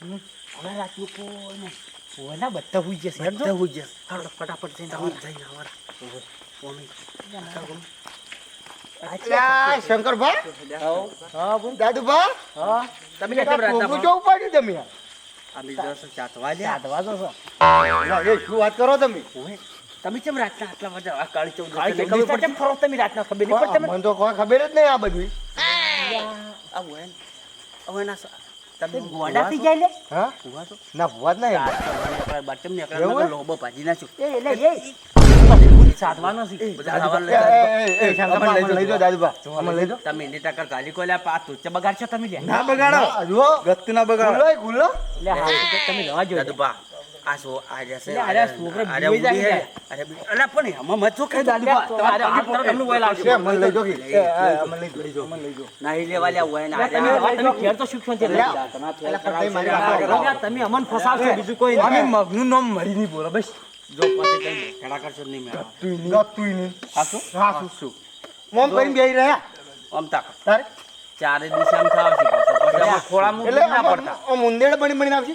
હવે રાખ્યું કોઈ ઓના બધા હુઈ જશે બધા હુઈ જશે. હાલો ફટાફટ જઈને તમે આવવાના. જઈને આવવાના. ઓમી. અલ્યા, શંકરભા? હા બોલ. દાદુભા? હા. તમે કેમ રાતના ટોપું ભાવ? તમે જો છો. ના, એ શું વાત કરો તમે? તમે કેમ રાતના આટલા બધા આ કાળી કેમ ફરો તમે રાતના? ખબર નહીં પડતી મને તો કોઈ ખબર જ નહીં આ બધું આ તમે ગોડા થઈ જાય લે. હા? ભૂવા છો? ના ભૂવા જ નહીં. આ તમારે એકલા બાટમ ને એકલા એવું નકર હે? લોબો ભાજી નાખ્યો. એ એટલે એ સાધવાનો છે. બધા ખાવાનું લઈ એ, એ, એ, શંકરભા, અમને લઈ અમને લઈ જાઓ, દાદુભા. અમને લઈ જાઓ. તમે એની ટક્કર ગાલી કોઈ પા તુચ્ચે બગાડશો તમે. ના બગાડો. ના, બગાડો. ગુલ્લો ગુલ્લો. એટલે હા. તમે રવા જો આ સો- આ જે છે, એટલે આ અરે છોકરો આ જે બીવાઈ ઊંધી જાય અરે અલા પણ એમાં મત જો કે દાદુભા, તમારે હાથ તરફ તમને કોઈ લાગશે. મને લઈ જાઓ કે. એ, એ, લઈ જાઓ, અમને લઈ જાઓ. નહીં લેવા લ્યા હોય ને તમે રવા, તો શીખશો ને તમે ફેર અલા, પણ કરાવશો, મારી આ વાત કરો. એટલે તમે અમને ફસાવશો બીજું કોઈ અમે મગનું નામ મરી નહીં બોલો બસ જો પછી કઈ ખેડા કરશો નહીં મેળવો. ગતુંય નહીં. હાચું? હાચું. મોમ કરીને બેહી રહ્યા આમ તાકો. તારે ચારે દિશા આમ થાવ છે પાછો. પછી આમાં ખોળામાં એટલે ઊંધું ના પડતા. આમ બની બની આવશે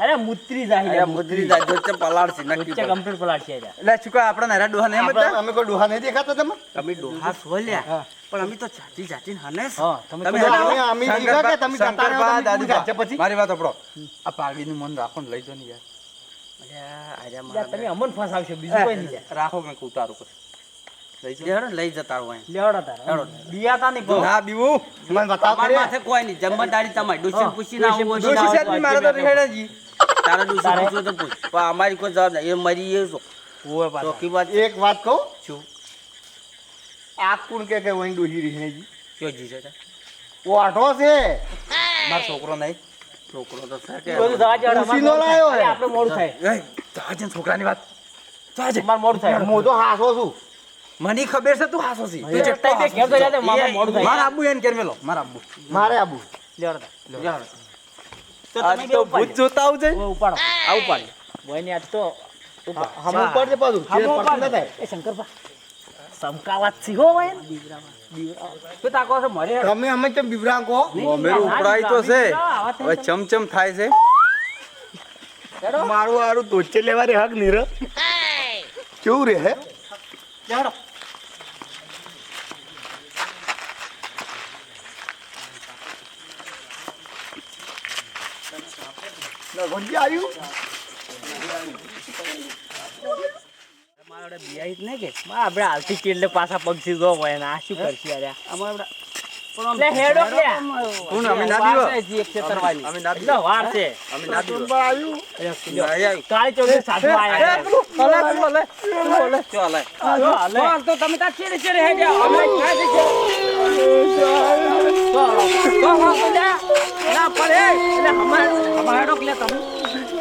અરે મુત્રી જાય અરે જાય, જો તે પલાળશે, નક્કી વચ્ચે કમ્પ્લીટ પલાટ છે એટલે છુકા આપણા નારા ડોહા નહીં બતા અમે કોઈ ડોહા નહીં દેખાતા તમે? તમે ડોહા સોલ્યા પણ અમે તો જાતી જાતી હને તમે તમે અમે અમે કે તમે જતા રહો, તમે પછી. મારી વાત આપડો આ પાઘડીનું મન રાખો ને લઈ જો ને યાર અલ્યા, અલ્યા યાર, મારા તમે અમન ફસાવશો બીજું કોઈ નહીં રાખો કંઈક ઉતારો પછી લઈ બે- હેડો, લઈ જતા રહો અહીં. લેવડો બિયાતા નહીં જાઓ કહો. બીવું. મને બતાવો માથે કોઈ નહીં. જમવાદારી તમારી. ડોશી પૂછીને આવું હોય સાહેબની તો હેડેજી તારા ડોશી પૂછો તો પૂછ. પણ અમારી કોઈ જવાબ નહીં. એ મરી એ છો. ઓય પાછા. ચોખ્ખી વાત એક વાત કહું? છું આ કોણ કે કે કયો જી? છે? ઓઢો છે. મારો છોકરો નહીં. છોકરો તો. આપણે મોડું થાય. એ જહાજન છોકરાની વાત. જહાજન માર મોડું થાય. હું તો હાસો છું. મને ખબર છે તું હાસો છી. તું ચટાઈ દે કેમ તો જાતે મારા મોડું થાય. મારા આબુ એને કેરમેલો મારા આબુ. મારે આબુ. લેવડો. જાઓ. તો. તમે બે તો ભૂત જોતા આવજે. ઓય આ ઉપાડ બોય ને આજ તો હમ ઉપાડ. દે પાછું. હમ ઉપાડ. ના થાય. એ શંકરભા. હો તમે અમે કહો ઉપડાય તો છે. હવે ચમચમ થાય છે. મારું હારું તોચે લેવાની હક નીર કેવું રે હે? આવ્યું? વડે બિયાઈ જ નહીં કે. બા, આપણે હાલથી કેટલે પાછા પગથી જો ને. આ શું કરશે અરે? અમારે આવ્યું.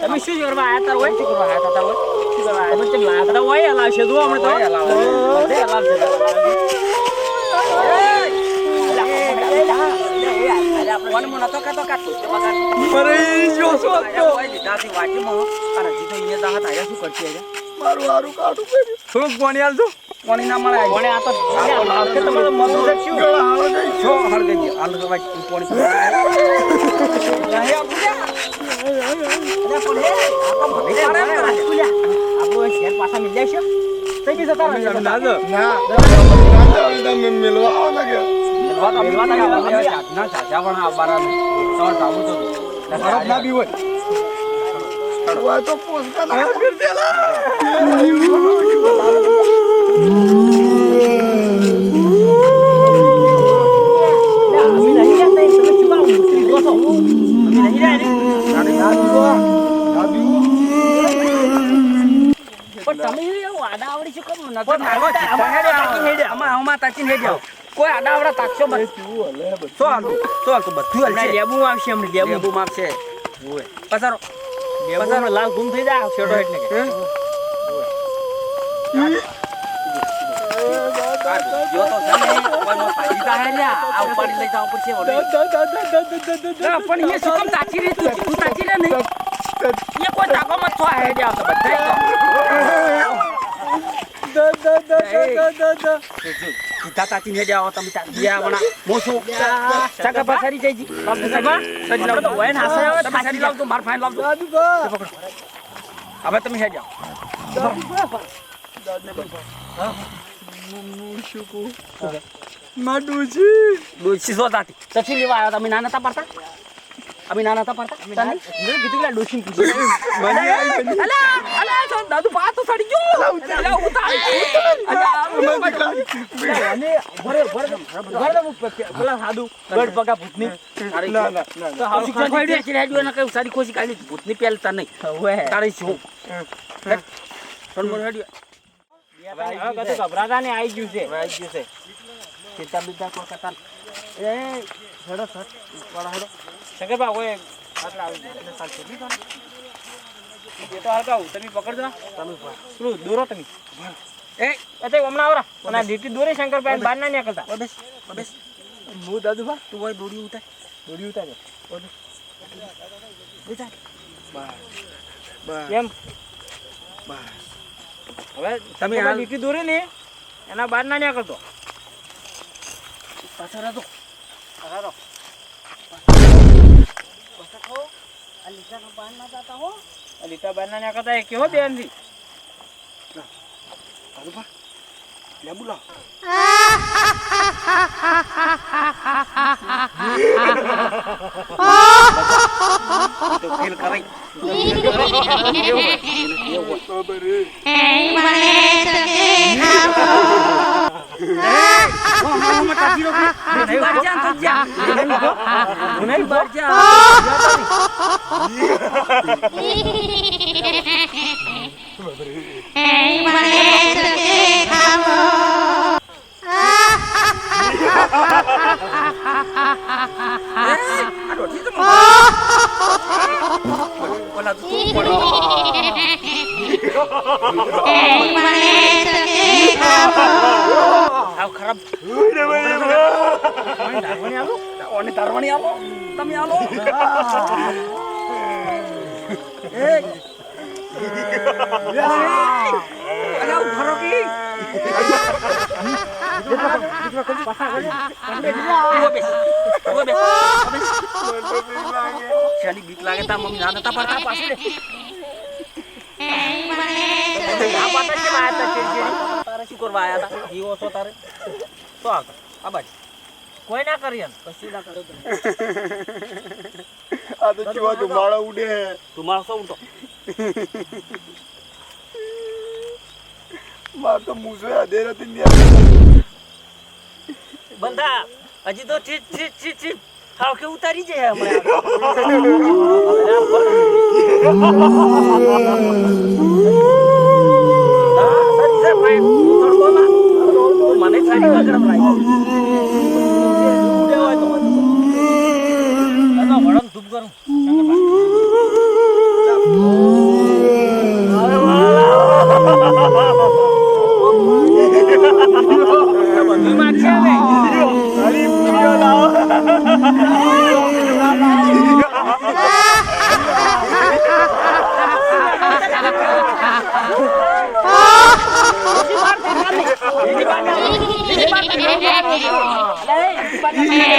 તમે શું કરવા આયા તાર હોય? શું કરવા આયા તા હોય? તા? હોય હલાવશે જુઓ હમણાં તો. થોડુંક પાણી આલજો પાણી ના મળે કોણે આ તો પાણી નહીં આપું લે. અરે પણ હે, આ તો મને અરે, પાડે અરે, ને. તું લ્યા. આપણો છે તઈ બી જતા રહો. ના ના તમે મિલવા આવો ને કે મિલવા તો મિલવા તો. અમે જાતના ચાચા પણ આવવાના. તમારે જાવું તો. ખરાબ ના બી હોય હોય તો પોસ્ટકા ના લ્યા, તાચીને હેડે આવો. કોઈ આડાવડા તાકશો બસ. શું હાલતું? શું હાલતું? બધું હમણાં હાલશે. લેબુ આવશે હમણાં લેબુ. આવશે. પસારો. લેબુ લાલ ગુમ થઈ જાય શેઠો એટલે કે. તો છે જાવ પણ એ શું તાચી રહી? તું તું તાચી લે નહીં. એ કોઈ તાકો મત તો. સીધા તાચી ને જાઓ તમે તાચી ગયા હમણાં મોસું ચાકા પાછાડી જાય જી બાપ સાહેબ સડી લાવ તો હોય ને હાસે આવે તમે સાડી લાવજો માર ફાઈન લાવજો. તે હવે તમે હે. જાઓ ડોસી સો તાતી સચી લેવા આવ્યા તમે? નાના તા પડતા? અમે નાના તા પડતા. મેં કીધું કે ડોસી પૂછ્યું દાદુ પા તો સડી ગયો સારી ખોસી કાઢી ભૂતની પેલતા નહીં. તારે શું? ગભરાતા ને આવી ગયું છે. આવી ગયું છે. ચિંતા બિંતા કોઈ કરતા એ હેડો સર વાળા હેડો. આટલા આવી? એ તો તમે પકડજો તમે પેલું દોરો તમે. એ હમણાં આવરા. અને લીટી દોરી શંકરભાઈ બહાર ના નીકળતા. બસ બસ. હું દાદુ તું હોય દોડી ઉતાર. દોરી બસ. ઉતાર. કેમ હવે તમે આ લીટી દોરી ને એના બહાર ના નીકળતો. પાછળ હતો આ લીટા બહાર ના નીકળતા એ કેવો બેનથી લેબુ લાવ તો ફીલ કરાઈ નહીં બહાર ઓલા તો તું પડી આવ ખરાબ. ઓને તારવાણી આવો તમે આવો એક અરે કી બીક લાગે તા? મમ્મી ના નતા પડતા? પાછી કરવા આયા તા. જીવો છો તારે? તો આ બાજુ. કોઈ ના કરીએ કશું ના કરો આ તો ચેવા ધુમાડા ઉડે તું શું ઉડતો? માર તો મૂસો અધેર હતી બંધા હજી તો ચીચ ચીચ ચીચ ચીચ હાવ કે ઉતારી જાય હમણાં. Yeah.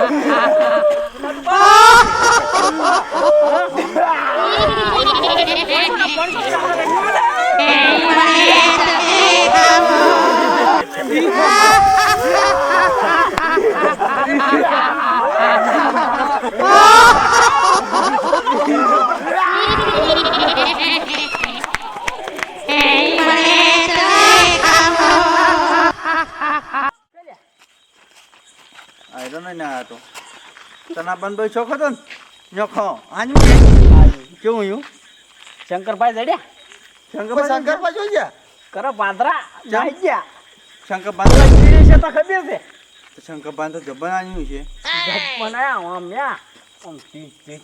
Oh! નહીં ના તો તના પણ ભાઈ છોખો તો ને? નખો. આનું કેવું યું? શંકરભાઈ જડ્યા શંકર શંકર પાછો ગયા? કરો પાદરા જાય ગયા. શંકર એ છે તો ખબર છે. શંકર બાંધો જબર આનું છે. બનાયા આમ યા આમ તી. તી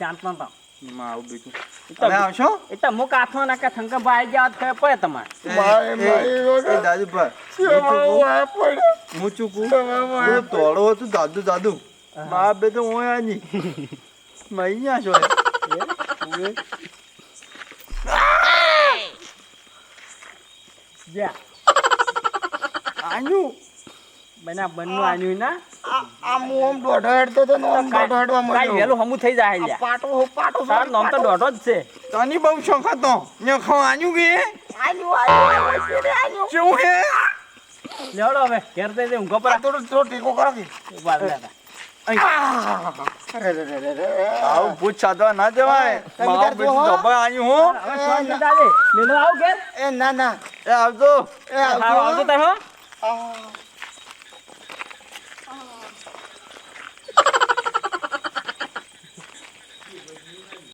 બીજું. તો તમે આવશો? એ તો મુક હાથમાં નાખે શંકરભાઈ ગયા હોત પડે તમારે. એ હું ચૂકું હું તોડો હતું દાદુ દાદુ. મા બે તો હું આની મૈયા છો. આનું બના બનનું આન્યું ના. આમ ઓમ દોઢો હેડતો તો ને દોઢો હેડવા મળ્યો વહેલું હમું થઈ જાય લ્યા. પાટો પાટો તાર નામ તો દોઢો જ છે. તની બહુ શોખ હતો. નખો આનું કે? આન્યું આન્યું આન્યું હે? લેવડો હવે ઘેર ઊંઘો પર. આ ટેકો કરો કે. ઊભા આવું ભૂત સાધવા ના જવાય. તમે મારું બેટું હો. એ ના ના. એ આવજો. એ આવજો આવજો તમે હો? આ.